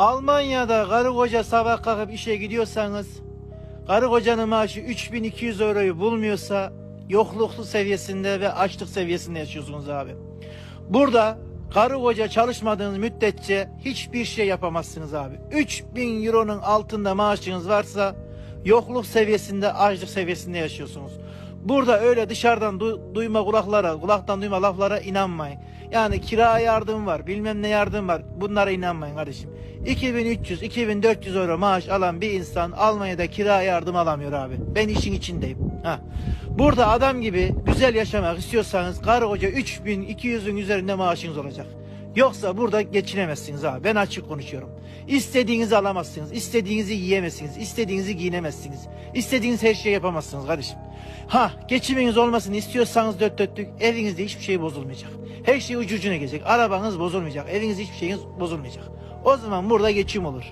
Almanya'da karı koca sabah kalkıp işe gidiyorsanız karı kocanın maaşı 3200 euroyu bulmuyorsa yokluklu seviyesinde ve açlık seviyesinde yaşıyorsunuz abi. Burada karı koca çalışmadığınız müddetçe hiçbir şey yapamazsınız abi. 3000 euronun altında maaşınız varsa yokluk seviyesinde, açlık seviyesinde yaşıyorsunuz. Burada öyle dışarıdan du- duyma kulaklara, kulaktan duyma laflara inanmayın. Yani kira yardım var, bilmem ne yardım var. Bunlara inanmayın kardeşim. 2300, 2400 euro maaş alan bir insan Almanya'da kira yardım alamıyor abi. Ben işin içindeyim. Ha. Burada adam gibi güzel yaşamak istiyorsanız karı koca 3200'ün üzerinde maaşınız olacak. Yoksa burada geçinemezsiniz abi. Ben açık konuşuyorum. İstediğinizi alamazsınız. istediğinizi yiyemezsiniz. istediğinizi giyinemezsiniz. İstediğiniz her şeyi yapamazsınız kardeşim. Ha geçiminiz olmasını istiyorsanız dört dörtlük evinizde hiçbir şey bozulmayacak. Her şey ucu ucuna gelecek. Arabanız bozulmayacak. Evinizde hiçbir şeyiniz bozulmayacak. O zaman burada geçim olur.